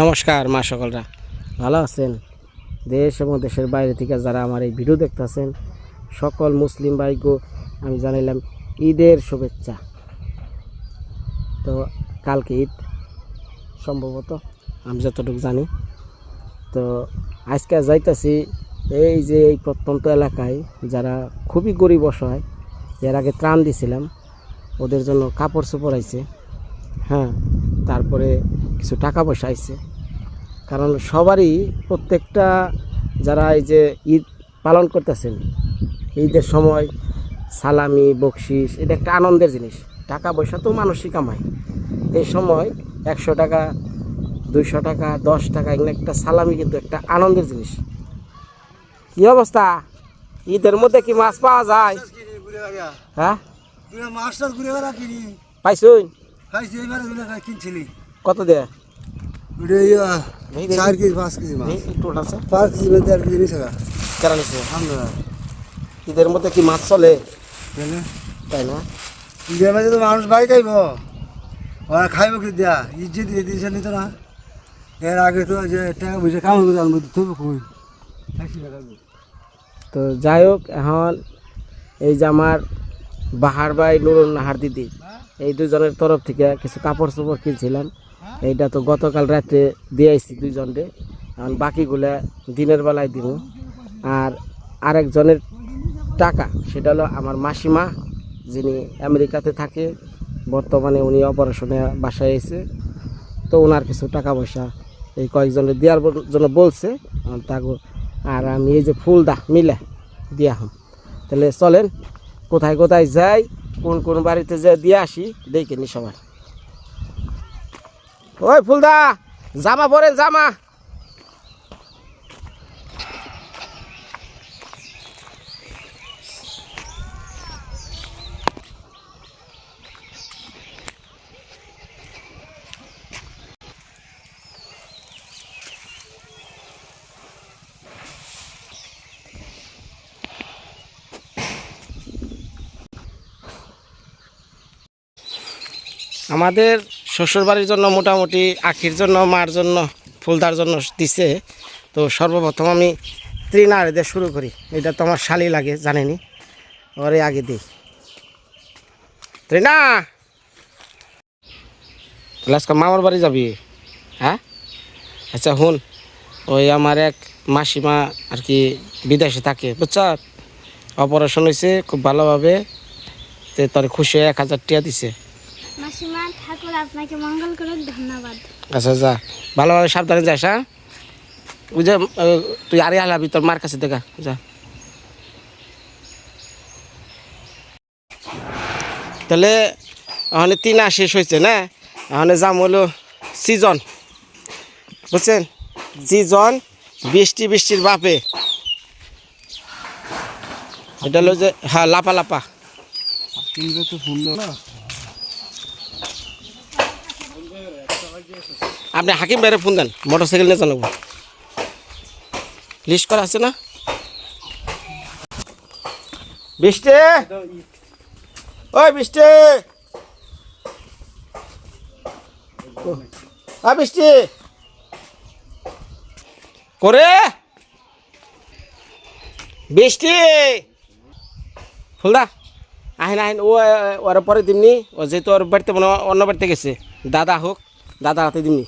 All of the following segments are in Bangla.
নমস্কার, মা সকলরা। ভালো আছেন? দেশ এবং দেশের বাইরে থেকে যারা আমার এই ভিডিও দেখতেছেন সকল মুসলিম ভাইগো আমি জানাইলাম ঈদের শুভেচ্ছা। তো কালকে ঈদ, সম্ভবত, আমি যতটুকু জানি। তো আজকে যাইতাছি এই যে এই প্রত্যন্ত এলাকায়, যারা খুবই গরিব অসহায়, এর আগে ত্রাণ দিছিলাম, ওদের জন্য কাপড় চোপড় আইছে। হ্যাঁ তারপরে কিছু টাকা পয়সা আইছে। কারণ সবারই প্রত্যেকটা যারা এই যে ঈদ পালন করতেছেন ঈদের সময় সালামি বকশিস এটা একটা আনন্দের জিনিস। টাকা পয়সা তো মানুষই কামায়। এই সময় একশো টাকা দুইশো টাকা দশ টাকা এগুলো একটা সালামি কিন্তু একটা আনন্দের জিনিস। কি অবস্থা? ঈদের মধ্যে কি মাছ পাওয়া যায়? হ্যাঁ? কিনছিলি। কত দেয়? ইয়া চার কেজি পাঁচ কেজি মাছ। আছে? পাঁচ কেজি ঈদের মধ্যে কি মাছ চলে? তাই না? ঈদের তো মানুষ বাড়ি খাইব। ওরা খাইব কি দেয়া? ইজ্জত দিয়ে দিয়েছে নিত না এর আগে তো যে টাকা পয়সা কামাই করে আনব তবু। তো যাই হোক এখন এই যে আমার বাহার ভাই নুরুল নাহার দিদি এই দুজনের তরফ থেকে কিছু কাপড় চোপড় কিনছিলাম। এইটা তো গতকাল রাতে দিয়ে আইছি দুইজনরে এখন বাকিগুলা দিনের বেলায় দিব। আর আরেকজনের টাকা, সেটা হলো আমার মাসিমা, যিনি আমেরিকাতে থাকে, বর্তমানে উনি অপারেশনে বাসায় এসে তো ওনার কিছু টাকা পয়সা এই কয়েকজনের দেওয়ার জন্য বলছে। তাকে আর আমি এই যে ফুলদা মিলে দিয়া হম। তাহলে চলেন, কোথায় কোথায় যাই, কোন কোন বাড়িতে যাই দিয়ে আসি, দেখে নি সবাই। ওই ফুলদা জামা পরে জামা। আমাদের শ্বশুরবাড়ির জন্য মোটামুটি আখির জন্য, মার জন্য, ফুলদার জন্য দিছে। তো সর্বপ্রথম আমি তৃণার দিয়ে শুরু করি। এটা তো আমার শালি লাগে, জানেনি? ওরে আগে দিই। তৃণা আজকে মামার বাড়ি যাবি? হ্যাঁ? আচ্ছা হুন। ওই আমার এক মাসিমা আর কি বিদেশে থাকে, বুঝছ? অপারেশন হয়েছে খুব ভালোভাবে। তো তোর খুশি এক হাজার টিয়া দিছে। মাসিমা আপনাকে মঙ্গল করুক ধন্যবাদ। আচ্ছা যা। ভালোভাবে সাবধানে যাস হ্যাঁ? আহ, তুই আরে হালাবি তোর মার কাছে দেখা যা। তাহলে ওখানে তিন আশ শেষ হয়েছে না? ওখানে যাম হলো সিজন। বুঝছেন? সিজন বৃষ্টি বৃষ্টির বাপে। এটা হলো যে হ্যাঁ লাপা লাপা কিনবে তো সুন্দর না আপনি হাকিম বাইরে ফোন দেন মোটর সাইকেল নিয়ে চালাবো লিস্ট করা আছে না? বৃষ্টি? ওই বৃষ্টি। আ বৃষ্টি। করে? বৃষ্টি। ফুলদা আহিন আহিন ও ওর পরে দিমনি ও যেহেতু ওর বাড়িতে মনে অন্য বাড়িতে গেছে। দাদা হোক দাদা হাতে দিমনি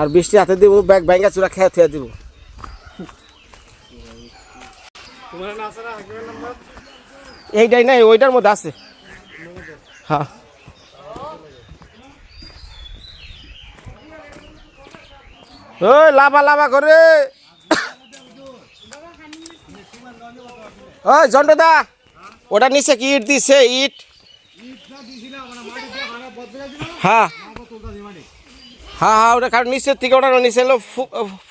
আর বৃষ্টি হাতে দিব ব্যাগ ব্যাঙ্গা চূড়া খেয়ে থুয়ে দিব। এইটাই নাই ওইটার মধ্যে আছে। হ্যাঁ। ওই লাভা লাভা করে। ওই জন্টদা ওটা নিচে কি ইট দিছে ইট? হ্যাঁ। হ্যাঁ হ্যাঁ ওটা কারণ নিচের থেকে ওটা নিচে হলো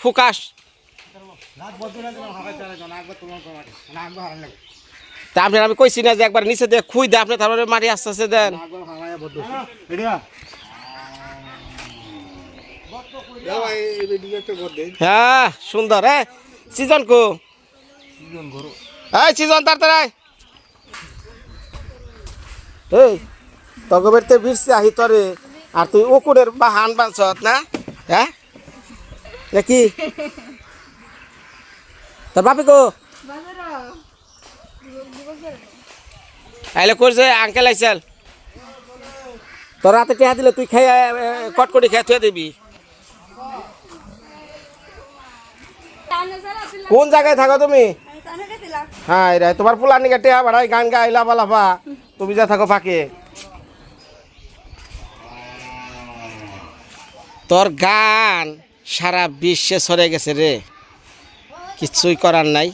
ফুকাস। তা আপনি আমি কইছি না যে একবার নিচে দিয়ে খুই দেয় আপনি তারপরে মাটি আস্তে আস্তে দেন। হ্যাঁ সুন্দর হ্যাঁ। সিজন কো। এই, সিজন তাড়াতাড়ি এই। তগবের তে বিরছে আহি তরে। আর তুই উকুরের বাহান বানছত না? হ্যাঁ? নাকি? তোর বাপি কো? আইলে করছে আঙ্কেল আইসাল তোর হাতে টেহা দিলে তুই খেয়ে কট করে খেয়ে থুয়ে দিবি। কোন জায়গায় থাকো তুমি? হ্যাঁ তোমার পোলার নিকে টেহা বাড়াই গান গাই লাফা লাফা। তুমি যা থাকো ফাঁকে। তোর গান সারা বিশ্বে সরে গেছে রে। কিছুই করার নাই।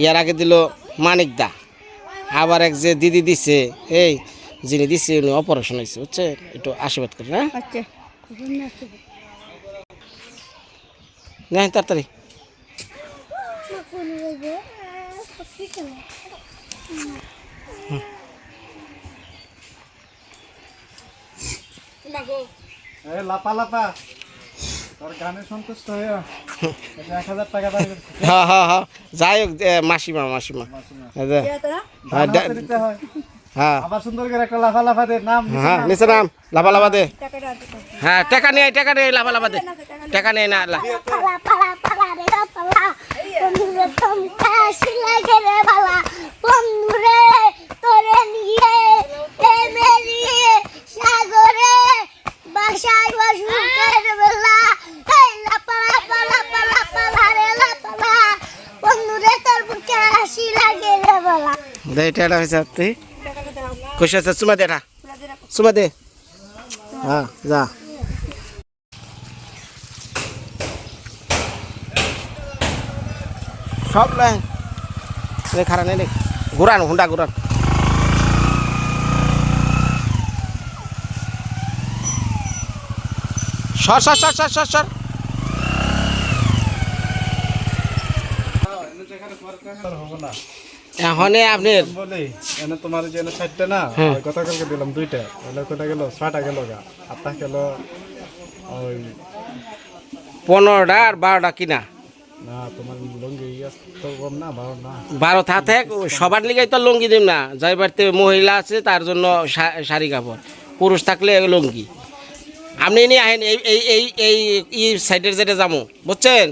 ইয়ার আগে দিল মানিক দা। আবার এক যে দিদি দিছে এই যিনি দিছে উনি অপারেশন হয়েছে বুঝছে? একটু আশীর্বাদ করি হ্যাঁ? নেই তাড়াতাড়ি। এ লাপা লাপা। তোর গানে সন্তুষ্ট হয়ে এক হাজার টাকা দাবি। হ্যাঁ হ্যাঁ হ্যাঁ যাই হোক মাসিমা মাসিমা। হ্যাঁ, দিতে হয়। আবার সুন্দর করে একটা লাফা লাফা দে। নাম হ্যাঁ নিচে নাম। লাভা দে। হ্যাঁ টাকা নেই টাকা নেই লাভা লাভা দে। টাকা নেই না লা- পালা পালা পালা রে পালা বন্ধুরে তুমি কাশি লাগে রে পালা বন্ধুরে তোরে নিয়ে প্রেমে নিয়ে সাগরে বাসায় বাসু করে বেলা এই লাপালা পালা পালা পালা রে লাপালা বন্ধুরে তোর বুকে হাসি লাগে রে পালা এটা হয়েছে তুই। খুশি আছে চুমা দে এটা চুমা দে। হ্যাঁ যা। সব রে খারা নেই ঘুরান, হুন্ডা ঘুরান। সর সর সর সর সর সর। এখনে আপনার বলি এনে তোমার যে চারটে না হ্যাঁ। গতকালকে দিলাম দুইটা। কোটা গেল? ছয়টা গেল গা। আটটা গেল ওই পনেরোটা আর বারোটা কিনা? বারো থাক সবার লিগে তো লুঙ্গি দিম না। যাই বাড়িতে মহিলা আছে তার জন্য শাড়ি কাপড়। পুরুষ থাকলে লুঙ্গি। আপনি নিয়ে আহেন এই এই এই এই সাইডের যেটা যাব বুঝছেন?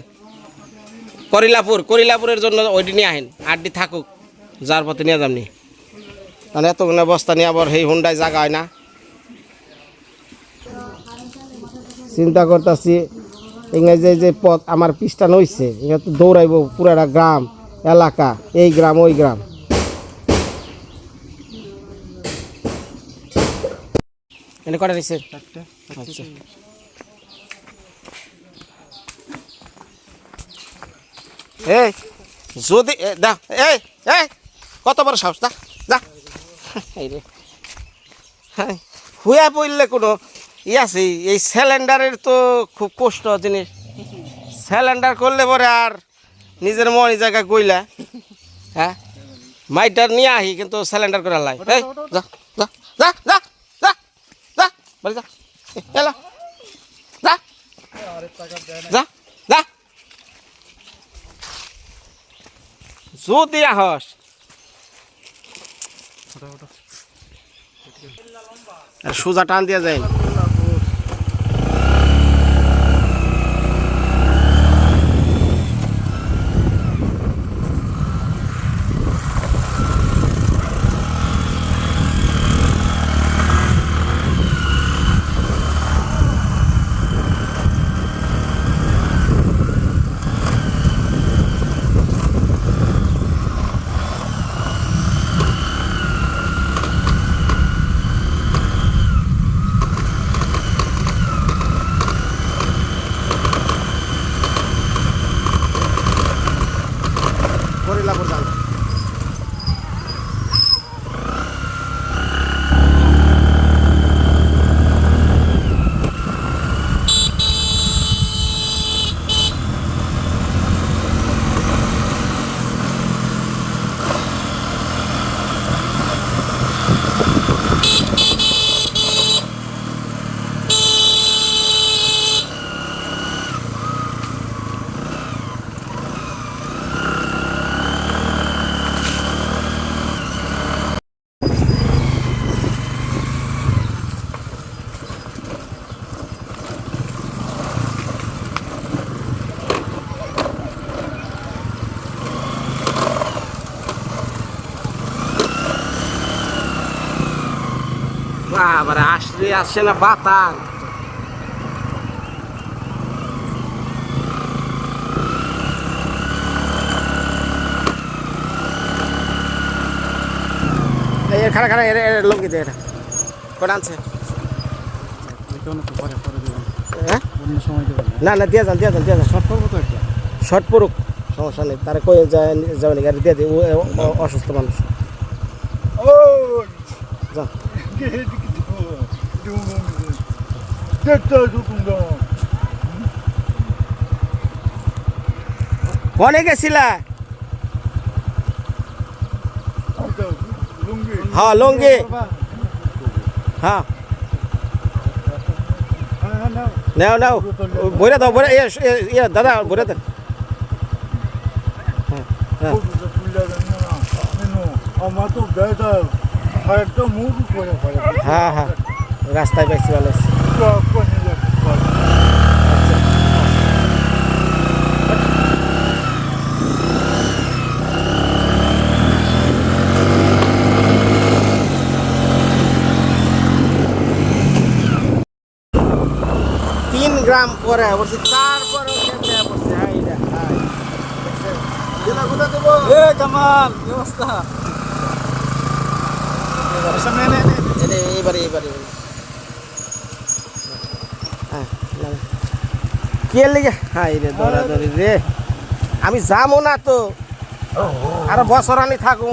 করিলাপুর করিলাপুরের জন্য ওইটি নিয়ে আহেন আটটি থাকুক। যার পথে নিয়ে যামনি। মানে এতগুলো বস্তা নিয়ে আবার সেই হুন্ডায় জায়গা হয় না। চিন্তা করতেছি ইংরেজি যে পথ আমার পিসটা নইছে এটা তো দৌড়াইব পুরাটা গ্রাম এলাকা এই গ্রাম ওই গ্রাম। এনে কটা আচ্ছা। এই যদি এ, দা এই এই। কত বড় সাহস? দা রে। হ্যাঁ হুয়া পড়লে কোনো ই আছে? এই সিলিন্ডারের তো খুব কষ্ট জিনিস। সিলিন্ডার করলে পরে আর নিজের মন জায়গায় কইলা হ্যাঁ? মাইটার নিয়ে আহি কিন্তু সিলিন্ডার করে লাই এই, যা যা যা যা যা যা বাড়ি যা। এলা। যা। যা যা। যদি আহস সোজা টান দিয়া যায় আবার আসলে আসছে না বাতান। এই এর খারা খারা এর এর লঙ্কি দে এটা কোন আনছে? হ্যাঁ? না না দিয়ে যান দিয়ে যান দিয়ে যান। শর্ট পড়ব তো একটা। শর্ট পড়ুক সমস্যা নেই। তারা কই যায় যাবে না গাড়ি দিয়ে দিই ও ও- ও- অসুস্থ মানুষ ওই যা দেখতে দুকুন্দা কনে গেছিলা? লুঙ্গি হ্যাঁ লঙ্গি। হ্যাঁ। নাও নাও। বইরা দাও বইরা ইয়ে দাদা বইরা দেন। আমার তো একটা মুখ করে হ্যাঁ হ্যাঁ। রাস্তায় বেশি ভালো আছে। তিন গ্রাম পরে বলছি তারপরে এবারে এবারে এবারে। কি লিগে? হাই রে দৌড়াদৌড়ি রে। আমি যাব না তো। আরও বছর আনি থাকু।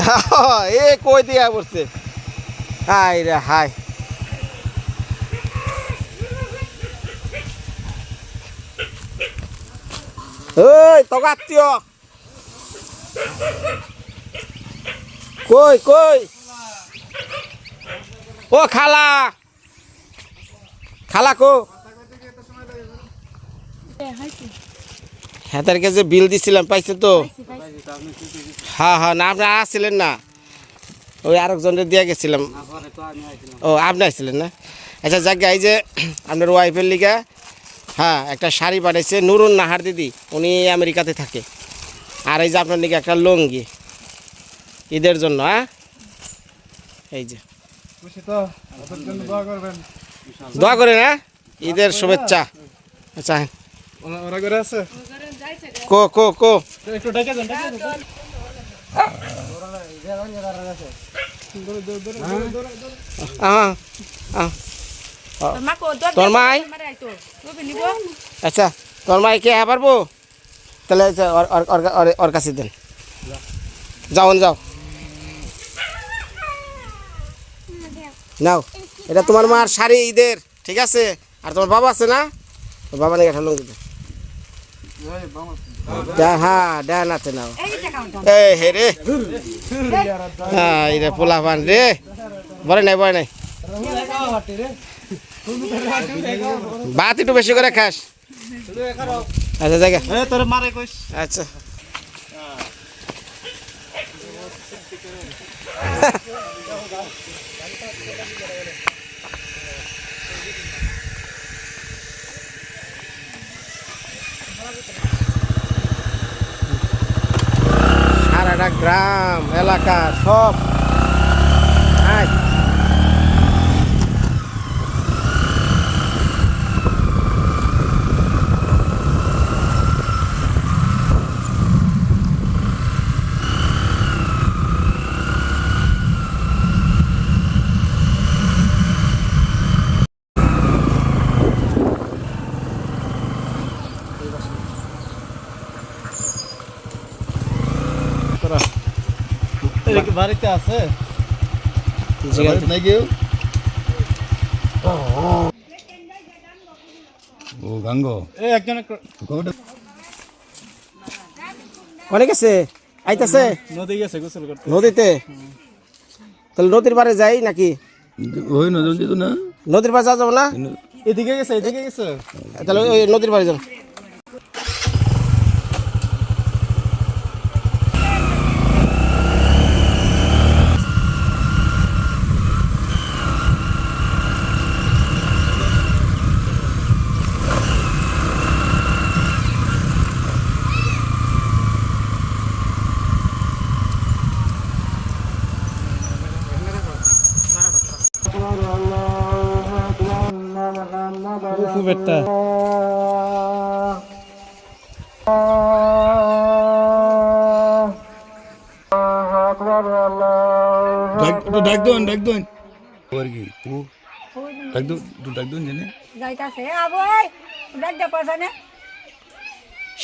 এ কই দিয়া পড়ছে? হাই রে হাই ওই তোকে আত্মীয়। কই কই? ও খালা। খালা কো? হ্যাঁ তারকে যে বিল দিছিলাম, পাইছে তো? হ্যাঁ হ্যাঁ না, আপনি আসছিলেন না। ওই আরেকজনের দিয়ে গেছিলাম। ও, আপনি আসছিলেন না? আচ্ছা যাক এই যে আপনার ওয়াইফের লিগা হ্যাঁ একটা শাড়ি পাঠাইছে নুরুন নাহার দিদি, উনি আমেরিকাতে থাকে। আর এই যে আপনার লিগে একটা লুঙ্গি। ঈদের জন্য হ্যাঁ? এই যে। খুশি তো? ওদের জন্য দোয়া করবেন। দোয়া করে না ঈদের শুভেচ্ছা। আচ্ছা ওরা- ওরা করে আছে? কো কো কো। একটু ডেকে দেন ডেকে দেন। আহ, আহ। তোর মাই? আচ্ছা তোর মাই কে হ্যাঁ পারব তাহলে আচ্ছা, ওর কাছে দেন। যাও যাও। নাও এটা তোমার মার শাড়ি ঈদের ঠিক আছে? আর তোমার বাবা আছে না? বাবা নাকি একটা লুঙ্গি হ্যাঁ ডান হাতে নাও। এই হে রে। হ্যাঁ এটা পোলা পান রে। বলে নাই বলে নাই। ভাত একটু বেশি করে খাস। আচ্ছা জায়গা। এ তোর মারে কইস। আচ্ছা। সারাটা গ্রাম এলাকা সব আয়। বাড়িতে আছে? ও গাঙ্গ। এ একজন অনেক আছে? আইতাছে? নদী গেছে গোসল করতে। নদীতে? তাহলে নদীর পারে যাই নাকি? ওই যেত না। নদীর পারে যাওয়া যাব না? এদিকে গেছে এদিকে গেছে। তাহলে ওই নদীর পারে যাব। কুকুরটা ডাক একটু ডাক দোন আর কি? ও ডাক দো ডাক দোন জানে। যাইতাছে। আবই দেখ দে পয়সা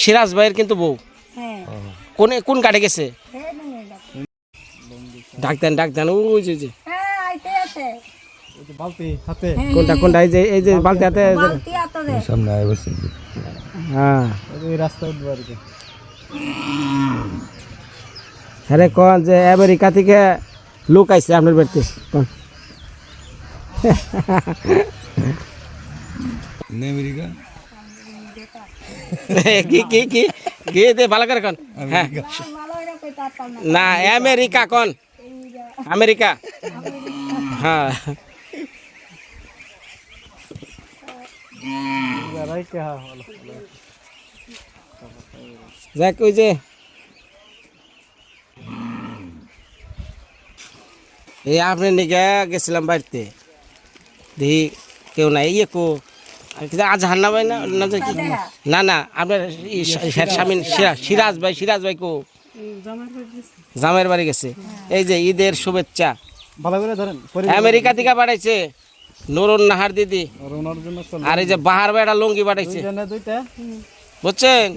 সিরাজ ভাইয়ের কিন্তু বউ। হ্যাঁ। কোন কোন কাটে গেছে? হ্যাঁ ডাক। দেন ডাক দেন। ওই যে। কোনটা কোনটা? এই যে এই যে বালতি হাতে হ্যাঁ। হ্যাঁ কন যে আমেরিকা থেকে লোক আইছে আপনার বাড়িতে? কোন? নে আমেরিকা? কি কি কি কি দে ভালো করে কন? হ্যাঁ। না আমেরিকা কন? আমেরিকা। হ্যাঁ। যাক ওই যে। এই আপনি নিকে গেছিলাম বাড়িতে। দেখি কেউ নাই ইয়ে কো আজ হান্না ভাই না না না আপনার স্বামী সিরাজ সিরাজ ভাই সিরাজ ভাই কো? জামের বাড়ি গেছে। এই যে ঈদের শুভেচ্ছা। ভালো করে ধরেন আমেরিকা থেকে পাঠাইছে। নুরুন নাহার দিদি। আর এই যে বাহার বেড়া লুঙ্গি দুইটা? বুঝছেন?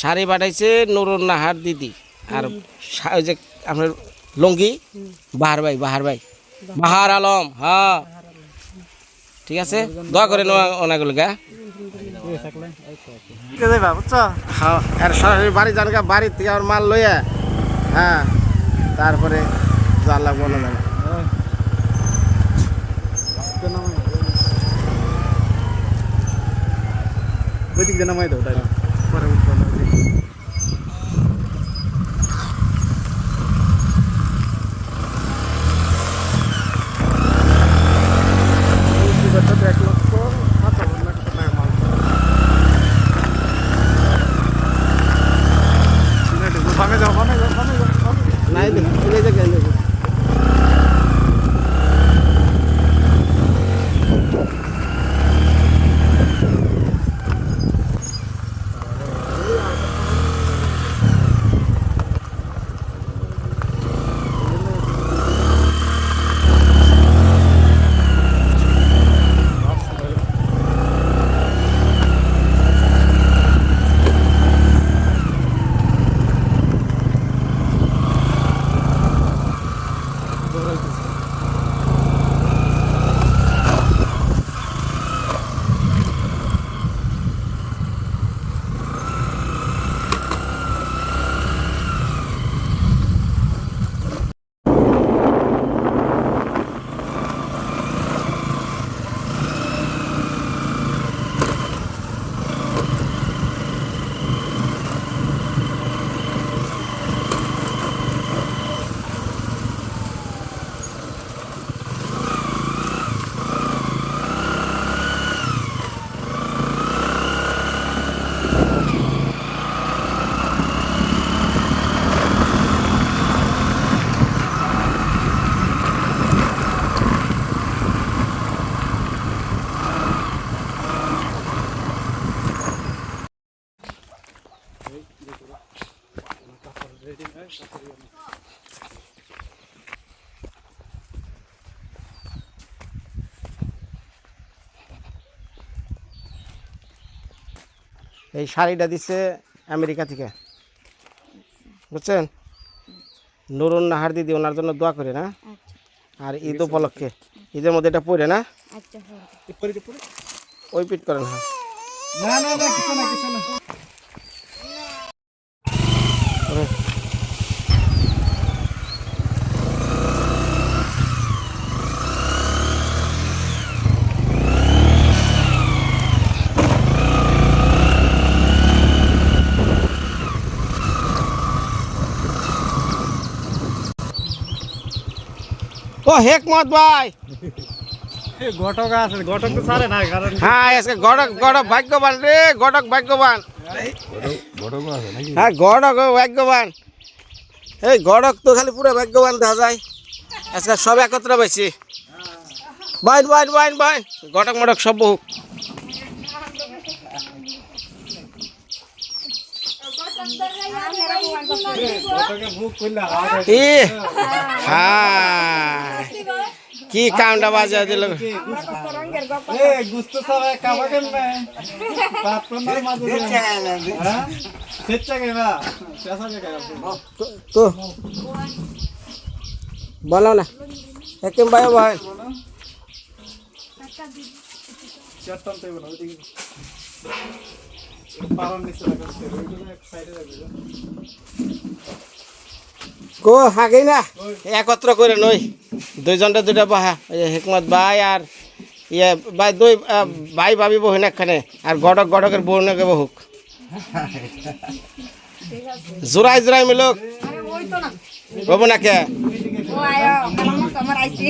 শাড়ি পাঠাইছে নুরুন নাহার দিদি। আর ওই যে আপনার লুঙ্গি বাহার ভাই বাহার ভাই। বাহার আলম হ্যাঁ। ঠিক আছে? দোয়া করেন ওনাগুলো গা যাইবা বুঝছ হ্যাঁ আর সরাসরি বাড়ি জানগা বাড়ির থেকে আমার মাল লইয়া হ্যাঁ। তারপরে জানলা বলো যাবে ওই দিক দিয়ে নামাই দাও তাই এই শাড়িটা দিচ্ছে আমেরিকা থেকে। বুঝছেন? নুরুন নাহার দিদি ওনার জন্য দোয়া করে না? আর ঈদ উপলক্ষে। ঈদের মধ্যে এটা পরে না? আচ্ছা ওই পিট করেন হ্যাঁ। না না না কিছু না কিছু না। ও হেকমত ভাই। ঘটক আছে ঘটক তো সারে না কারণ হ্যাঁ আজকে ভাগ্যবান রে গড়ক ভাগ্যবান। হ্যাঁ ভাগ্যবান। এই তো খালি পুরো ভাগ্যবান দেখা যায়। আজকে সব একত্র পাইছি বাইন বাইন বাইন বাইন। গটক মটক সব বহু ই হ্যাঁ কি কামটা বাজা দিল। তো বলো না একদম ভাই ভাই চারটান তো কো হাগেই না। একত্র করে নই। দুইজনটা দুইটা বাহা। হেকমত ভাই আর ইয়ে ভাই, দুই ভাই ভাবি বহুন একখানে, আর গডক, গডকের বহুনকে বহুক। জোড়াই জোড়াই মিলুক। বাবু না কে ও আয় কালাম তো আমার আইছি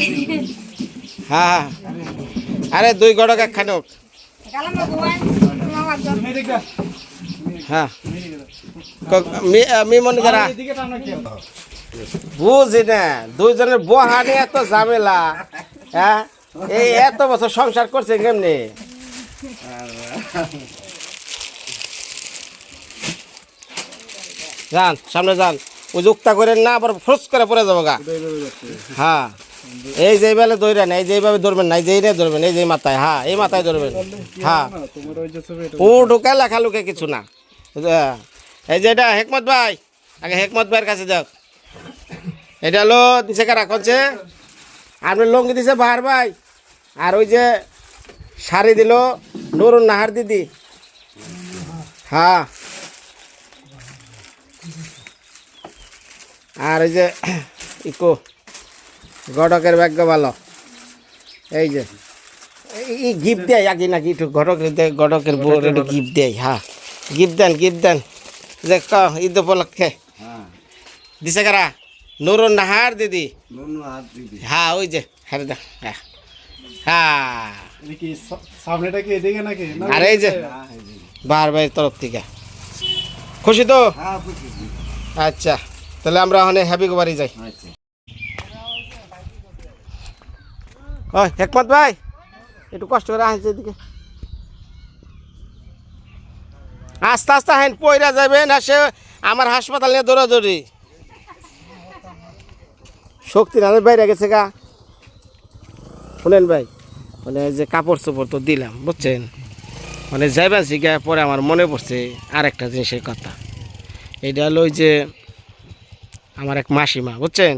হ্যাঁ হ্যাঁ। আরে দুই গডক একখানে হোক। হ্যাঁ। ক- মি- আহ, মনে করা। বুঝি না দুইজনের বহানি এত ঝামেলা হ্যাঁ? এই এত বছর সংসার করছে কেমনি? যান সামনে যান। ওই যুক্তা করেন না আবার ফ্রুস করে পড়ে যাব গা। হ্যাঁ। এই যে বেলে ধরবেন এই যে এইভাবে ধরবেন না যেই ধরবেন, এই যে মাথায় হ্যাঁ এই মাথায় ধরবেন হ্যাঁ। ও ঢুকা লেখালুকে কিছু না। হ্যাঁ। এই যে এটা, হেকমত ভাই, আগে হেকমত ভাইয়ের কাছে যাও। এটা হলো দিছে কারা করছে? আপনি লঙ্গি দিছে বাহার ভাই। আর ওই যে শাড়ি দিল নুরুন নাহার দিদি। হ্যাঁ। আর ওই যে ইকো গডকের ভাগ্য ভালো। এই যে এই গিফট দেয় আগে নাকি একটু ঘটকের দেয় ঘটকের বউর একটু গিফট দেয় হ্যাঁ। গিফট দেন গিফট দেন। যে ক ঈদ উপলক্ষে। দিছে কারা? নুরুন নাহার দিদি। হ্যাঁ ওই যে হ্যাঁ দা হ্যাঁ। হ্যাঁ। সা- সামনেটা কি এদিকে নাকি? না আর এই যে বার ভাইয়ের তরফ থেকে। খুশি তো? আচ্ছা তাহলে আমরা ওখানে হ্যাপি বাড়ি যাই। ও হেকমত ভাই, একটু কষ্ট করে আসছে এদিকে। আস্তে আস্তে হেন পয়রা যাবে না, সে আমার হাসপাতাল নিয়ে দৌড়াদৌড়ি। শক্তি না, বাইরে গেছে গা। শুনেন ভাই মানে যে কাপড় চোপড় তো দিলাম, বুঝছেন? মানে যাইবেন শিখা পরে আমার মনে পড়ছে আর একটা জিনিসের কথা। এটা হলো ওই যে আমার এক মাসিমা, বুঝছেন?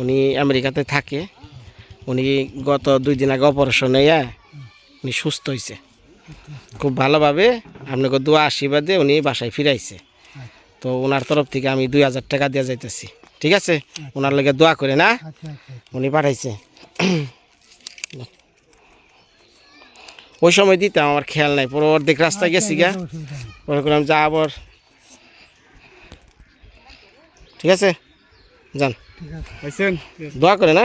উনি আমেরিকাতে থাকে। উনি গত দুই দিন আগে অপারেশন হইয়া উনি সুস্থ হয়েছে খুব ভালোভাবে আপনাকে দোয়া আশীর্বাদে উনি বাসায় ফিরাইছে। তো ওনার তরফ থেকে আমি দুই হাজার টাকা দিয়ে যাইতেছি। ঠিক আছে? ওনার লগে দোয়া করে না উনি পাঠাইছে। ওই সময় দিতাম আমার খেয়াল নাই। পরে অর্ধেক রাস্তায় গেছি গা। পরে করলাম যা আবার। ঠিক আছে? যান। দোয়া করে না